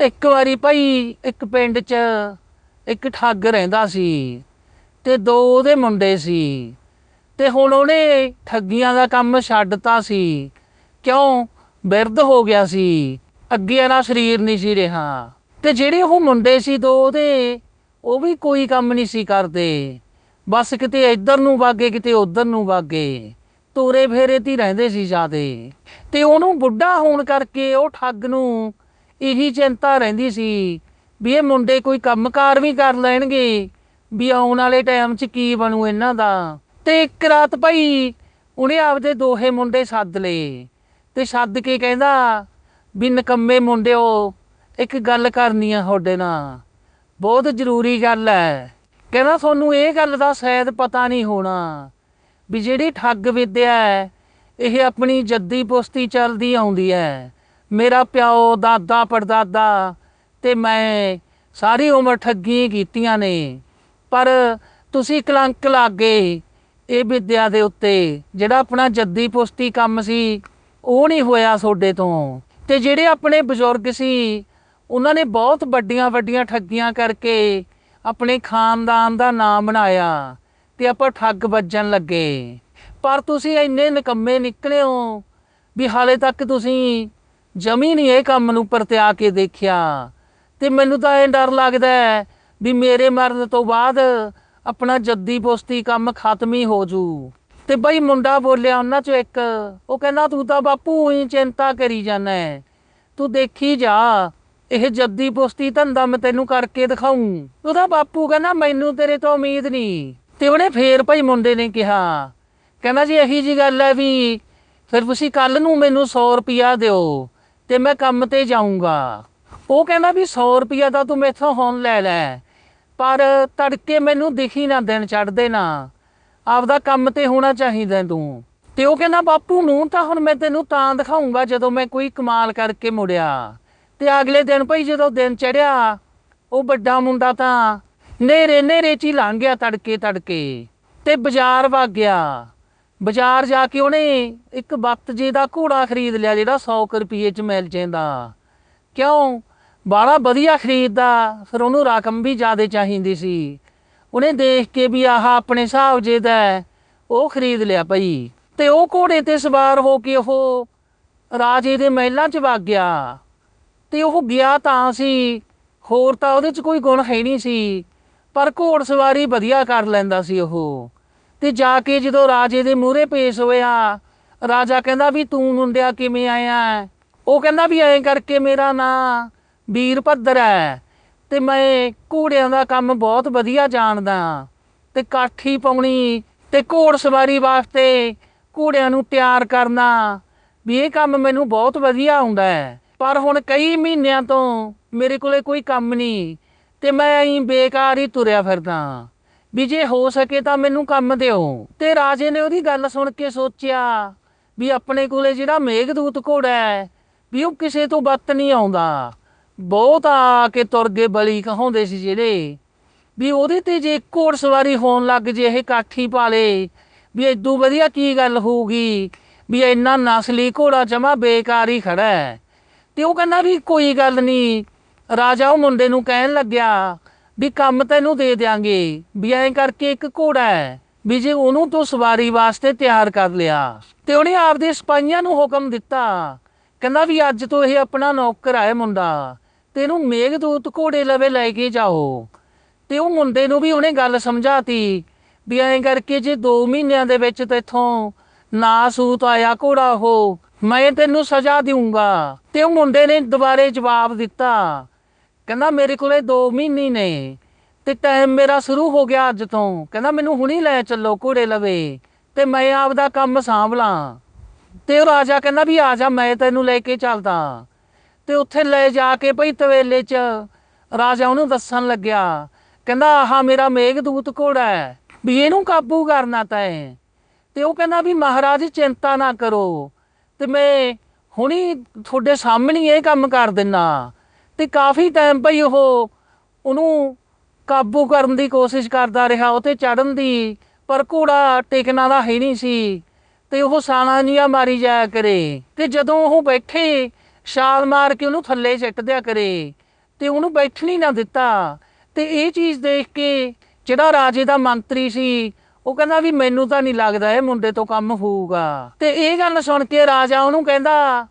ਇੱਕ ਵਾਰੀ ਭਾਈ, ਇੱਕ ਪਿੰਡ 'ਚ ਇੱਕ ਠੱਗ ਰਹਿੰਦਾ ਸੀ ਤੇ ਦੋ ਉਹਦੇ ਮੁੰਡੇ ਸੀ ਤੇ ਹੁਣ ਉਹਨੇ ਠੱਗੀਆਂ ਦਾ ਕੰਮ ਛੱਡਤਾ ਸੀ। ਕਿਉਂ? ਬਿਰਧ ਹੋ ਗਿਆ ਸੀ। ਅੱਗੇ ਵਾਲਾ ਸਰੀਰ ਨਹੀਂ ਸੀ ਰਿਹਾ। ਤੇ ਜਿਹੜੇ ਉਹ ਮੁੰਡੇ ਸੀ ਦੋ ਉਹਦੇ, ਉਹ ਵੀ ਕੋਈ ਕੰਮ ਨਹੀਂ ਸੀ ਕਰਦੇ। ਬਸ ਕਿਤੇ ਇੱਧਰ ਨੂੰ ਵਾਗੇ, ਕਿਤੇ ਉੱਧਰ ਨੂੰ ਵਾਗੇ। ਤੋਰੇ ਫੇਰੇ ਤੇ ਰਹਿੰਦੇ ਸੀ ਜਿਆਦੇ। ਤੇ ਉਹਨੂੰ ਬੁੱਢਾ ਹੋਣ ਕਰਕੇ ਉਹ ਠੱਗ ਨੂੰ ਇਹੀ ਚਿੰਤਾ ਰਹਿੰਦੀ ਸੀ ਵੀ ਇਹ ਮੁੰਡੇ ਕੋਈ ਕੰਮਕਾਰ ਵੀ ਕਰ ਲੈਣਗੇ, ਵੀ ਆਉਣ ਵਾਲੇ ਟਾਈਮ 'ਚ ਕੀ ਬਣੂ ਇਹਨਾਂ ਦਾ। ਤੇ ਇੱਕ ਰਾਤ ਭਾਈ ਉਹਨੇ ਆਪਦੇ ਦੋਹੇ ਮੁੰਡੇ ਸੱਦ ਲਏ ਤੇ ਸੱਦ ਕੇ ਕਹਿੰਦਾ ਵੀ ਨਕੰਮੇ ਮੁੰਡਿਓ, ਇੱਕ ਗੱਲ ਕਰਨੀ ਆ ਤੁਹਾਡੇ ਨਾਲ। ਬਹੁਤ ਜ਼ਰੂਰੀ ਗੱਲ ਹੈ ਕਹਿੰਦਾ ਤੁਹਾਨੂੰ ਇਹ ਗੱਲ ਦਾ ਸ਼ਾਇਦ ਪਤਾ ਨਹੀਂ ਹੋਣਾ ਵੀ ਜਿਹੜੀ ਠੱਗ ਵਿਦਿਆ ਹੈ ਇਹ ਆਪਣੀ ਜੱਦੀ ਪੁਸ਼ਤੀ ਚੱਲਦੀ ਆਉਂਦੀ ਹੈ ਮੇਰਾ ਪਿਓ, ਦਾਦਾ, ਪੜਦਾਦਾ ਤੇ ਮੈਂ ਸਾਰੀ ਉਮਰ ਠੱਗੀਆਂ ਕੀਤੀਆਂ ਨੇ। ਪਰ ਤੁਸੀਂ ਕਲੰਕ ਲਾਗੇ ਇਹ ਵਿਦਿਆ ਦੇ ਉੱਤੇ, ਜਿਹੜਾ ਆਪਣਾ ਜੱਦੀ ਪੁਸ਼ਤੀ ਕੰਮ ਸੀ, ਉਹ ਨਹੀਂ ਹੋਇਆ ਤੁਹਾਡੇ ਤੋਂ। ਤੇ ਜਿਹੜੇ ਆਪਣੇ ਬਜ਼ੁਰਗ ਸੀ, ਉਹਨਾਂ ਨੇ ਬਹੁਤ ਵੱਡੀਆਂ ਵੱਡੀਆਂ ਠੱਗੀਆਂ ਕਰਕੇ ਆਪਣੇ ਖਾਨਦਾਨ ਦਾ ਨਾਮ ਬਣਾਇਆ ਤੇ ਆਪਾਂ ਠੱਗ ਵੱਜਣ ਲੱਗੇ। ਪਰ ਤੁਸੀਂ ਇੰਨੇ ਨਿਕੰਮੇ ਨਿਕਲੇ ਹੋ ਵੀ ਹਾਲੇ ਤੱਕ ਤੁਸੀਂ ਜਮੀ ਨਹੀਂ ਇਹ ਕੰਮ ਨੂੰ ਪਰਤਿਆ ਕੇ ਦੇਖਿਆ। ਤੇ ਮੈਨੂੰ ਤਾਂ ਇਹ ਡਰ ਲੱਗਦਾ ਹੈ ਵੀ ਮੇਰੇ ਮਰਨ ਤੋਂ ਬਾਅਦ ਆਪਣਾ ਜੱਦੀ ਪੁਸ਼ਤੀ ਕੰਮ ਖਤਮ ਹੀ ਹੋ ਜੂ। ਤੇ ਬਈ ਮੁੰਡਾ ਬੋਲਿਆ ਉਹਨਾਂ ਚੋਂ ਇੱਕ, ਉਹ ਕਹਿੰਦਾ, ਤੂੰ ਤਾਂ ਬਾਪੂ ਹੀ ਚਿੰਤਾ ਕਰੀ ਜਾਂਦਾ ਹੈ। ਤੂੰ ਦੇਖੀ ਜਾ, ਇਹ ਜੱਦੀ ਪੁਸ਼ਤੀ ਧੰਦਾ ਮੈਂ ਤੈਨੂੰ ਕਰਕੇ ਦਿਖਾਉਂ ਉਹਦਾ ਬਾਪੂ ਕਹਿੰਦਾ, ਮੈਨੂੰ ਤੇਰੇ ਤੋਂ ਉਮੀਦ ਨਹੀਂ। ਤੇ ਉਹਨੇ ਫੇਰ ਭਾਈ ਮੁੰਡੇ ਨੇ ਕਿਹਾ, ਕਹਿੰਦਾ ਜੀ ਇਹੀ ਜੀ ਗੱਲ ਹੈ ਵੀ ਫਿਰ ਤੁਸੀਂ ਕੱਲ ਨੂੰ ਮੈਨੂੰ 100 ਰੁਪਿਆ ਦਿਓ। ਤੇ ਮੈਂ ਕੰਮ ਤੇ ਜਾਊਂਗਾ। ਉਹ ਕਹਿੰਦਾ ਵੀ 100 ਰੁਪਿਆ ਤਾਂ ਤੂੰ ਮੈਥੋਂ ਹੁਣ ਲੈ ਲੈ, ਪਰ ਤੜਕੇ ਮੈਨੂੰ ਦਿਖੀ ਨਾ ਦਿਨ ਚੜਦੇ ਨਾ ਆਪਦਾ ਕੰਮ ਤੇ ਹੋਣਾ ਚਾਹੀਦਾ ਤੂੰ। ਤੇ ਉਹ ਕਹਿੰਦਾ, ਬਾਪੂ ਨੂੰ ਤਾਂ ਹੁਣ ਮੈਂ ਤੈਨੂੰ ਤਾਂ ਦਿਖਾਊਂਗਾ ਜਦੋਂ ਮੈਂ ਕੋਈ ਕਮਾਲ ਕਰਕੇ ਮੁੜਿਆ। ਤੇ ਅਗਲੇ ਦਿਨ ਭਾਈ ਜਦੋਂ ਦਿਨ ਚੜਿਆ, ਉਹ ਵੱਡਾ ਮੁੰਡਾ ਤਾਂ ਨੇਰੇ ਨੇਰੇ ਚ ਹੀ ਲੰਘ ਗਿਆ ਤੜਕੇ ਤੜਕੇ ਤੇ ਬਾਜ਼ਾਰ ਵਗ ਗਿਆ। ਬਾਜ਼ਾਰ ਜਾ ਕੇ ਉਹਨੇ ਇੱਕ ਵਕਤ ਜੀ ਦਾ ਘੋੜਾ ਖਰੀਦ ਲਿਆ ਜਿਹੜਾ 100 ਕੁ ਰੁਪਏ ਚ ਮਿਲ ਜਾਂਦਾ। ਕਿਉਂ? ਬਾਲਾ ਵਧੀਆ ਖਰੀਦਦਾ। ਫਿਰ ਉਹਨੂੰ ਰਕਮ ਵੀ ਜ਼ਿਆਦਾ ਚਾਹੀਦੀ ਸੀ। ਉਹਨੇ ਦੇਖ ਕੇ ਵੀ ਆਹ ਆਪਣੇ ਹਿਸਾਬ ਜੇ ਦਾ ਉਹ ਖਰੀਦ ਲਿਆ ਭਈ। ਤੇ ਉਹ ਘੋੜੇ ਤੇ ਸਵਾਰ ਹੋ ਕੇ ਉਹ ਰਾਜੇ ਦੇ ਮਹਿਲਾਂ 'ਚ ਵਗ ਗਿਆ। ਤੇ ਉਹ ਗਿਆ ਤਾਂ ਸੀ। ਹੋਰ ਤਾਂ ਉਹਦੇ 'ਚ ਕੋਈ ਗੁਣ ਹੈ ਨਹੀਂ ਸੀ। ਪਰ ਘੋੜ ਸਵਾਰੀ ਵਧੀਆ ਕਰ ਲੈਂਦਾ ਸੀ ਉਹ। ਤੇ ਜਾ ਕੇ ਜਦੋਂ ਰਾਜੇ ਦੇ ਮੂਹਰੇ ਪੇਸ਼ ਹੋਇਆ, ਰਾਜਾ ਕਹਿੰਦਾ ਵੀ ਤੂੰ ਮੁੰਡਿਆ ਕਿਵੇਂ ਆਇਆ ਉਹ ਕਹਿੰਦਾ ਵੀ ਐਂ ਕਰਕੇ ਮੇਰਾ ਨਾਂ ਵੀਰ ਭੱਦਰ ਹੈ ਤੇ ਮੈਂ ਘੋੜਿਆਂ ਦਾ ਕੰਮ ਬਹੁਤ ਵਧੀਆ ਜਾਣਦਾ ਤੇ ਕਾਠੀ ਪਾਉਣੀ ਤੇ ਘੋੜ ਸਵਾਰੀ ਵਾਸਤੇ ਘੋੜਿਆਂ ਨੂੰ ਤਿਆਰ ਕਰਨਾ, ਵੀ ਇਹ ਕੰਮ ਮੈਨੂੰ ਬਹੁਤ ਵਧੀਆ ਆਉਂਦਾ ਹੈ। ਪਰ ਹੁਣ ਕਈ ਮਹੀਨਿਆਂ ਤੋਂ ਮੇਰੇ ਕੋਲੇ ਕੋਈ ਕੰਮ ਨਹੀਂ ਤੇ ਮੈਂ ਐਂ ਬੇਕਾਰ ਹੀ ਤੁਰਿਆ ਫਿਰਦਾ ਵੀ ਜੇ ਹੋ ਸਕੇ ਤਾਂ ਮੈਨੂੰ ਕੰਮ ਦਿਓ। ਤੇ ਰਾਜੇ ਨੇ ਉਹਦੀ ਗੱਲ ਸੁਣ ਕੇ ਸੋਚਿਆ ਵੀ ਆਪਣੇ ਕੋਲੇ ਜਿਹੜਾ ਮੇਘਦੂਤ ਘੋੜਾ ਹੈ, ਵੀ ਉਹ ਕਿਸੇ ਤੋਂ ਬੱਤ ਨਹੀਂ ਆਉਂਦਾ। ਬਹੁਤ ਆ ਕੇ ਤੁਰ ਗਏ ਬਲੀ ਕਹਾਉਂਦੇ ਸੀ ਜਿਹੜੇ। ਵੀ ਉਹਦੇ ਤੇ ਜੇ ਘੋੜ ਸਵਾਰੀ ਹੋਣ ਲੱਗ ਜੇ, ਇਹ ਕਾਠੀ ਪਾ ਪਾਲੇ, ਵੀ ਏਦੂ ਵਧੀਆ ਕੀ ਗੱਲ ਹੋਊਗੀ? ਵੀ ਇੰਨਾ ਨਸਲੀ ਘੋੜਾ ਜਮਾ ਬੇਕਾਰ ਹੀ ਖੜਾ ਹੈ। ਤੇ ਉਹ ਕਹਿੰਦਾ ਵੀ ਕੋਈ ਗੱਲ ਨਹੀਂ। ਰਾਜਾ ਉਹ ਮੁੰਡੇ ਨੂੰ ਕਹਿਣ ਲੱਗਿਆ ਵੀ ਕੰਮ ਤੈਨੂੰ ਦੇ ਦਿਆਂਗੇ, ਵੀ ਐਂ ਕਰਕੇ ਇੱਕ ਘੋੜਾ ਹੈ ਵੀ ਜੇ ਉਹਨੂੰ ਤੂੰ ਸਵਾਰੀ ਵਾਸਤੇ ਤਿਆਰ ਕਰ ਲਿਆ। ਤੇ ਉਹਨੇ ਆਪਦੇ ਸਿਪਾਹੀਆਂ ਨੂੰ ਹੁਕਮ ਦਿੱਤਾ। ਕਹਿੰਦਾ ਵੀ ਅੱਜ ਤੋਂ ਇਹ ਆਪਣਾ ਨੌਕਰ ਹੈ ਮੁੰਡਾ ਤੇ ਇਹਨੂੰ ਮੇਘਦੂਤ ਘੋੜੇ ਲਵੇ ਲੈ ਕੇ ਜਾਓ। ਤੇ ਉਹ ਮੁੰਡੇ ਨੂੰ ਵੀ ਉਹਨੇ ਗੱਲ ਸਮਝਾਤੀ, ਵੀ ਐਂ ਕਰਕੇ ਜੇ 2 ਮਹੀਨਿਆਂ ਦੇ ਵਿੱਚ ਤੇਥੋਂ ਨਾ ਸੂਤ ਆਇਆ ਘੋੜਾ ਉਹ, ਮੈਂ ਤੈਨੂੰ ਸਜ਼ਾ ਦੇਊਂਗਾ। ਤੇ ਉਹ ਮੁੰਡੇ ਨੇ ਦੁਬਾਰੇ ਜਵਾਬ ਦਿੱਤਾ ਕਹਿੰਦਾ ਮੇਰੇ ਕੋਲੇ 2 ਮਹੀਨੇ ਨੇ ਤੇ ਟਾਈਮ ਮੇਰਾ ਸ਼ੁਰੂ ਹੋ ਗਿਆ ਅੱਜ ਤੋਂ। ਕਹਿੰਦਾ ਮੈਨੂੰ ਹੁਣੀ ਲੈ ਚੱਲੋ ਘੋੜੇ ਲਵੇ ਤੇ ਮੈਂ ਆਪਦਾ ਕੰਮ ਸਾਂਭ ਲਾਂ ਤੇ ਉਹ ਰਾਜਾ ਕਹਿੰਦਾ ਵੀ ਆ ਜਾ, ਮੈਂ ਤੈਨੂੰ ਲੈ ਕੇ ਚੱਲਦਾ। ਤੇ ਉੱਥੇ ਲੈ ਜਾ ਕੇ ਭਈ ਤਵੇਲੇ 'ਚ ਰਾਜਾ ਉਹਨੂੰ ਦੱਸਣ ਲੱਗਿਆ। ਕਹਿੰਦਾ, ਆਹ ਮੇਰਾ ਮੇਘਦੂਤ ਘੋੜਾ ਹੈ, ਵੀ ਇਹਨੂੰ ਕਾਬੂ ਕਰਨਾ ਤੈਂ ਤੇ ਉਹ ਕਹਿੰਦਾ ਵੀ ਮਹਾਰਾਜ ਚਿੰਤਾ ਨਾ ਕਰੋ ਤੇ ਮੈਂ ਹੁਣੀ ਤੁਹਾਡੇ ਸਾਹਮਣੇ ਇਹ ਕੰਮ ਕਰ ਦਿੰਨਾ। ਤੇ ਕਾਫੀ ਟਾਈਮ ਭਈ ਉਹ ਉਹਨੂੰ ਕਾਬੂ ਕਰਨ ਦੀ ਕੋਸ਼ਿਸ਼ ਕਰਦਾ ਰਿਹਾ ਉਹ ਤੇ ਚੜਨ ਦੀ, ਪਰ ਘੋੜਾ ਟਿਕਣਾ ਦਾ ਹੈ ਨਹੀਂ ਸੀ। ਤੇ ਉਹ ਸਾਲਾਂ ਜੀਆਂ ਮਾਰੀ ਜਾਇਆ ਕਰੇ। ਤੇ ਜਦੋਂ ਉਹ ਬੈਠੇ, ਛਾਲ ਮਾਰ ਕੇ ਉਹਨੂੰ ਥੱਲੇ ਸਿੱਟ ਦਿਆ ਕਰੇ, ਤੇ ਉਹਨੂੰ ਬੈਠਣ ਹੀ ਨਾ ਦਿੱਤਾ। ਤੇ ਇਹ ਚੀਜ਼ ਦੇਖ ਕੇ ਜਿਹੜਾ ਰਾਜੇ ਦਾ ਮੰਤਰੀ ਸੀ, ਉਹ ਕਹਿੰਦਾ ਵੀ ਮੈਨੂੰ ਤਾਂ ਨਹੀਂ ਲੱਗਦਾ ਇਹ ਮੁੰਡੇ ਤੋਂ ਕੰਮ ਹੋਊਗਾ। ਤੇ ਇਹ ਗੱਲ ਸੁਣ ਕੇ ਰਾਜਾ ਉਹਨੂੰ ਕਹਿੰਦਾ,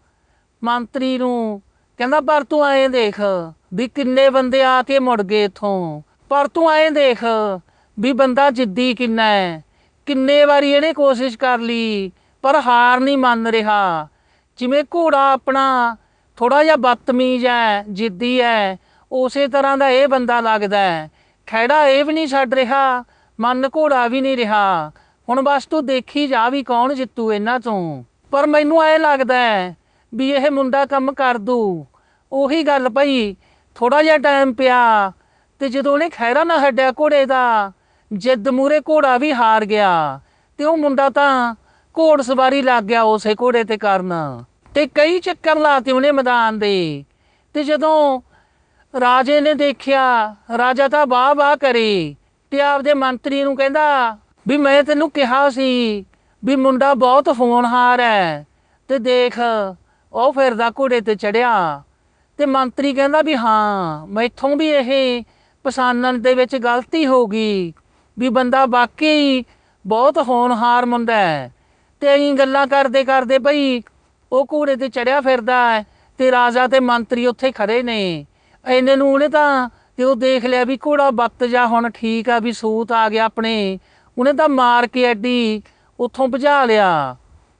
ਮੰਤਰੀ ਨੂੰ ਕਹਿੰਦਾ, ਪਰ ਤੂੰ ਐਂ ਦੇਖ ਵੀ ਕਿੰਨੇ ਬੰਦੇ ਆ ਕੇ ਮੁੜ ਗਏ ਇਥੋਂ। ਪਰ ਤੂੰ ਐਂ ਦੇਖ ਵੀ ਬੰਦਾ ਜਿੱਦੀ ਕਿੰਨਾ ਹੈ ਕਿੰਨੇ ਵਾਰੀ ਇਹਨੇ ਕੋਸ਼ਿਸ਼ ਕਰ ਲਈ, ਪਰ ਹਾਰ ਨਹੀਂ ਮੰਨ ਰਿਹਾ। ਜਿਵੇਂ ਘੋੜਾ ਆਪਣਾ ਥੋੜਾ ਜਿਹਾ ਬਦਤਮੀਜ਼ ਹੈ ਜਿੱਦੀ ਹੈ ਉਸੇ ਤਰ੍ਹਾਂ ਦਾ ਇਹ ਬੰਦਾ ਲੱਗਦਾ ਹੈ ਖੈੜਾ ਇਹ ਵੀ ਨਹੀਂ ਛੱਡ ਰਿਹਾ, ਮਨ ਘੋੜਾ ਵੀ ਨਹੀਂ ਰਿਹਾ। ਹੁਣ ਬਸ ਤੂੰ ਦੇਖੀ ਜਾ ਵੀ ਕੌਣ ਜਿੱਤੂ ਇਹਨਾਂ ਤੋਂ ਪਰ ਮੈਨੂੰ ਐ ਲੱਗਦਾ ਹੈ ਵੀ ਇਹ ਮੁੰਡਾ ਕੰਮ ਕਰ ਦੂ। ਉਹੀ ਗੱਲ ਭਈ ਥੋੜਾ ਜਿਹਾ ਟਾਈਮ ਪਿਆ ਤੇ ਜਦੋਂ ਉਹਨੇ ਖੈਰਾ ਨਾ ਹੱਡਿਆ ਘੋੜੇ ਦਾ, ਜਿੱਦ ਮੂਰੇ ਘੋੜਾ ਵੀ ਹਾਰ ਗਿਆ ਤੇ ਉਹ ਮੁੰਡਾ ਤਾਂ ਘੋੜ ਸਵਾਰੀ ਲੱਗ ਗਿਆ ਉਸੇ ਘੋੜੇ ਤੇ ਕਰਨ। ਤੇ ਕਈ ਚੱਕਰ ਲਾਤੇ ਉਹਨੇ ਮੈਦਾਨ ਦੇ। ਤੇ ਜਦੋਂ ਰਾਜੇ ਨੇ ਦੇਖਿਆ, ਰਾਜਾ ਤਾਂ ਵਾਹ ਵਾਹ ਕਰੇ ਤੇ ਆਪਦੇ ਮੰਤਰੀ ਨੂੰ ਕਹਿੰਦਾ, ਵੀ ਮੈਂ ਤੈਨੂੰ ਕਿਹਾ ਸੀ ਵੀ ਮੁੰਡਾ ਬਹੁਤ ਫੋਨਹਾਰ ਹੈ ਤੇ ਦੇਖ ਉਹ ਫਿਰਦਾ ਘੋੜੇ ਤੇ ਚੜਿਆ ਤੇ ਮੰਤਰੀ ਕਹਿੰਦਾ ਵੀ ਹਾਂ, ਮੈਥੋਂ ਵੀ ਇਹ ਪਛਾਣਨ ਦੇ ਵਿੱਚ ਗਲਤੀ ਹੋ ਗਈ ਵੀ ਬੰਦਾ ਵਾਕਈ ਬਹੁਤ ਹੋਣਹਾਰ ਮੁੰਡਾ ਹੈ ਤੇ ਅਸੀਂ ਗੱਲਾਂ ਕਰਦੇ ਕਰਦੇ ਭਈ ਉਹ ਘੋੜੇ ਤੇ ਚੜਿਆ ਫਿਰਦਾ ਹੈ ਤੇ ਰਾਜਾ ਤੇ ਮੰਤਰੀ ਉੱਥੇ ਖੜੇ ਨੇ। ਐਨੇ ਨੂੰ ਉਹਨੇ ਤਾਂ ਉਹ ਦੇਖ ਲਿਆ ਵੀ ਘੋੜਾ ਬੱਤ ਜਾ ਹੁਣ ਠੀਕ ਆ ਵੀ ਸੂਤ ਆ ਗਿਆ ਆਪਣੇ। ਉਹਨੇ ਤਾਂ ਮਾਰ ਕੇ ਐਡੀ ਉੱਥੋਂ ਭਜਾ ਲਿਆ।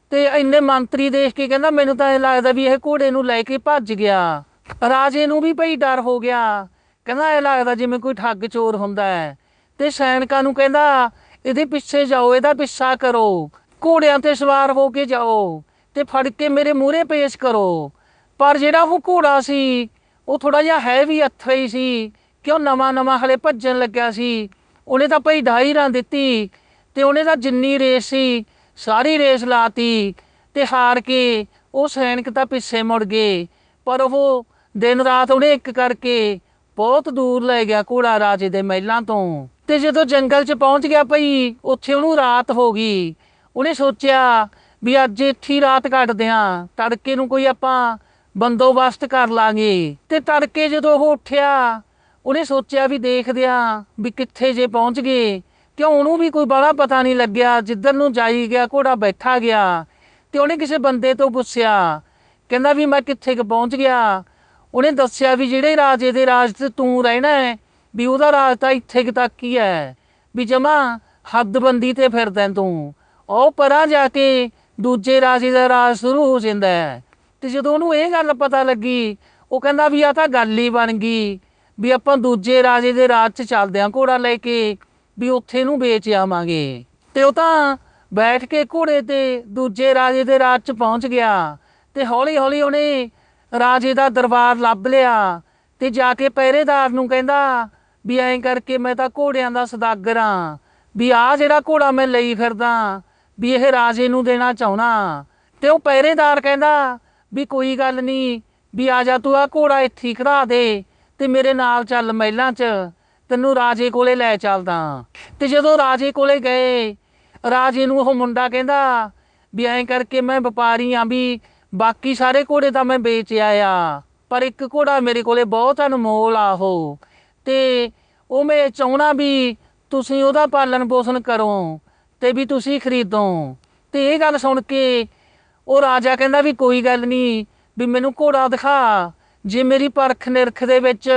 ਤੇ ਇੰਨੇ ਮੰਤਰੀ ਦੇਖ ਕੇ ਕਹਿੰਦਾ, ਮੈਨੂੰ ਤਾਂ ਇਹ ਲੱਗਦਾ ਵੀ ਇਹ ਘੋੜੇ ਨੂੰ ਲੈ ਕੇ ਭੱਜ ਗਿਆ। ਰਾਜੇ ਨੂੰ ਵੀ ਭਈ ਡਰ ਹੋ ਗਿਆ। ਕਹਿੰਦਾ, ਇਹ ਲੱਗਦਾ ਜਿਵੇਂ ਕੋਈ ਠੱਗ ਚੋਰ ਹੁੰਦਾ ਹੈ। ਤੇ ਸੈਨਿਕਾਂ ਨੂੰ ਕਹਿੰਦਾ, ਇਹਦੇ ਪਿੱਛੇ ਜਾਓ, ਇਹਦਾ ਪਿੱਛਾ ਕਰੋ। ਘੋੜਿਆਂ ਤੇ ਸਵਾਰ ਹੋ ਕੇ ਜਾਓ ਤੇ ਫੜ ਕੇ ਮੇਰੇ ਮੂਹਰੇ ਪੇਸ਼ ਕਰੋ। ਪਰ ਜਿਹੜਾ ਉਹ ਘੋੜਾ ਸੀ, ਉਹ ਥੋੜਾ ਜਿਹਾ ਹੈ ਵੀ ਅਥਰਾ ਹੀ ਸੀ। ਕਿਉਂ ਨਵਾਂ ਨਵਾਂ ਹਲੇ ਭੱਜਣ ਲੱਗਿਆ ਸੀ? ਉਹਨੇ ਤਾਂ ਭਈ ਢਾਈ ਰਾਂ ਦਿੱਤੀ ਤੇ ਉਹਨੇ ਤਾਂ ਜਿੰਨੀ ਰੇਸ ਸੀ ਸਾਰੀ ਰੇਸ ਲਾਤੀ ਤੇ ਹਾਰ ਕੇ ਉਹ ਸੈਨਿਕ ਤਾਂ ਪਿੱਛੇ ਮੁੜ ਗਏ, ਪਰ ਉਹ ਦਿਨ ਰਾਤ ਉਹਨੇ ਇੱਕ ਕਰਕੇ ਬਹੁਤ ਦੂਰ ਲੈ ਗਿਆ ਘੋੜਾ ਰਾਜੇ ਦੇ ਮਹਿਲਾਂ ਤੋਂ। ਤੇ ਜਦੋਂ ਜੰਗਲ 'ਚ ਪਹੁੰਚ ਗਿਆ ਭਈ, ਉੱਥੇ ਉਹਨੂੰ ਰਾਤ ਹੋ ਗਈ। ਉਹਨੇ ਸੋਚਿਆ ਵੀ ਅੱਜ ਇੱਥੇ ਰਾਤ ਕੱਟਦੇ ਆਂ ਤੜਕੇ ਨੂੰ ਕੋਈ ਆਪਾਂ ਬੰਦੋਬਸਤ ਕਰ ਲਾਂਗੇ। ਤੇ ਤੜਕੇ ਜਦੋਂ ਉਹ ਉੱਠਿਆ, ਉਹਨੇ ਸੋਚਿਆ ਵੀ ਦੇਖਦੇ ਆਂ ਵੀ ਕਿੱਥੇ ਜੇ ਪਹੁੰਚ ਗਏ। ਕਿਉਂ ਉਹਨੂੰ ਵੀ ਕੋਈ ਬੜਾ ਪਤਾ ਨਹੀਂ ਲੱਗਿਆ, ਜਿੱਧਰ ਨੂੰ ਜਾਈ ਗਿਆ, ਘੋੜਾ ਬੈਠਾ ਗਿਆ ਤੇ ਉਹਨੇ ਕਿਸੇ ਬੰਦੇ ਤੋਂ ਪੁੱਛਿਆ, ਕਹਿੰਦਾ ਵੀ ਮੈਂ ਕਿੱਥੇ ਕੁ ਪਹੁੰਚ ਗਿਆ। ਉਹਨੇ ਦੱਸਿਆ ਵੀ ਜਿਹੜੇ ਰਾਜੇ ਦੇ ਰਾਜ ਤੇ ਤੂੰ ਰਹਿਣਾ ਹੈ, ਵੀ ਉਹਦਾ ਰਾਜ ਤਾਂ ਇੱਥੇ ਕੁ ਤੱਕ ਹੀ ਹੈ, ਵੀ ਜਮਾ ਹੱਦਬੰਦੀ ਤੇ ਫਿਰਦਾ ਤੂੰ। ਉਹ ਪਰਾਂ ਜਾ ਕੇ ਦੂਜੇ ਰਾਜੇ ਦਾ ਰਾਜ ਸ਼ੁਰੂ ਹੋ ਜਾਂਦਾ ਹੈ। ਤੇ ਜਦੋਂ ਉਹਨੂੰ ਇਹ ਗੱਲ ਪਤਾ ਲੱਗੀ, ਉਹ ਕਹਿੰਦਾ ਵੀ ਆ ਤਾਂ ਗੱਲ ਹੀ ਬਣ ਗਈ, ਵੀ ਆਪਾਂ ਦੂਜੇ ਰਾਜੇ ਦੇ ਰਾਜ 'ਚ ਚੱਲਦੇ ਆਂ ਘੋੜਾ ਲੈ ਕੇ। ਵੀ ਉੱਥੇ ਨੂੰ ਵੇਚ ਆਵਾਂਗੇ। ਤੇ ਉਹ ਤਾਂ ਬੈਠ ਕੇ ਘੋੜੇ ਤੇ ਦੂਜੇ ਰਾਜੇ ਦੇ ਰਾਜ 'ਚ ਪਹੁੰਚ ਗਿਆ। ਤੇ ਹੌਲੀ ਹੌਲੀ ਉਹਨੇ ਰਾਜੇ ਦਾ ਦਰਬਾਰ ਲੱਭ ਲਿਆ। ਤੇ ਜਾ ਕੇ ਪਹਿਰੇਦਾਰ ਨੂੰ ਕਹਿੰਦਾ ਵੀ ਐਂ ਕਰਕੇ ਮੈਂ ਤਾਂ ਘੋੜਿਆਂ ਦਾ ਸਦਾਗਰ ਆ। ਵੀ ਆ ਜਿਹੜਾ ਘੋੜਾ ਮੈਂ ਲਈ ਫਿਰਦਾ, ਵੀ ਇਹ ਰਾਜੇ ਨੂੰ ਦੇਣਾ ਚਾਹਣਾ ਤੇ ਉਹ ਪਹਿਰੇਦਾਰ ਕਹਿੰਦਾ ਵੀ ਕੋਈ ਗੱਲ ਨਹੀਂ ਵੀ ਆ ਜਾ ਤੂੰ ਆ ਘੋੜਾ ਇੱਥੇ ਖੜਾ ਦੇ ਤੇ ਮੇਰੇ ਨਾਲ ਚੱਲ ਮਹਿਲਾਂ 'ਚ। ਤੈਨੂੰ ਰਾਜੇ ਕੋਲੇ ਲੈ ਚੱਲਦਾ। ਤੇ ਜਦੋਂ ਰਾਜੇ ਕੋਲੇ ਗਏ, ਰਾਜੇ ਨੂੰ ਉਹ ਮੁੰਡਾ ਕਹਿੰਦਾ, ਵੀ ਐਂ ਕਰਕੇ ਮੈਂ ਵਪਾਰੀ ਆ ਵੀ ਬਾਕੀ ਸਾਰੇ ਘੋੜੇ ਤਾਂ ਮੈਂ ਵੇਚ ਆਇਆ, ਪਰ ਇੱਕ ਘੋੜਾ ਮੇਰੇ ਕੋਲੇ ਬਹੁਤ ਅਨਮੋਲ ਆ ਉਹ। ਤੇ ਉਹ ਮੈਂ ਚਾਹਣਾ ਵੀ ਤੁਸੀਂ ਉਹਦਾ ਪਾਲਣ ਪੋਸ਼ਣ ਕਰੋ ਤੇ ਵੀ ਤੁਸੀਂ ਖਰੀਦੋ। ਤੇ ਇਹ ਗੱਲ ਸੁਣ ਕੇ ਉਹ ਰਾਜਾ ਕਹਿੰਦਾ ਵੀ ਕੋਈ ਗੱਲ ਨਹੀਂ ਵੀ ਮੈਨੂੰ ਘੋੜਾ ਦਿਖਾ। ਜੇ ਮੇਰੀ ਪਰਖ ਨਿਰਖ ਦੇ ਵਿੱਚ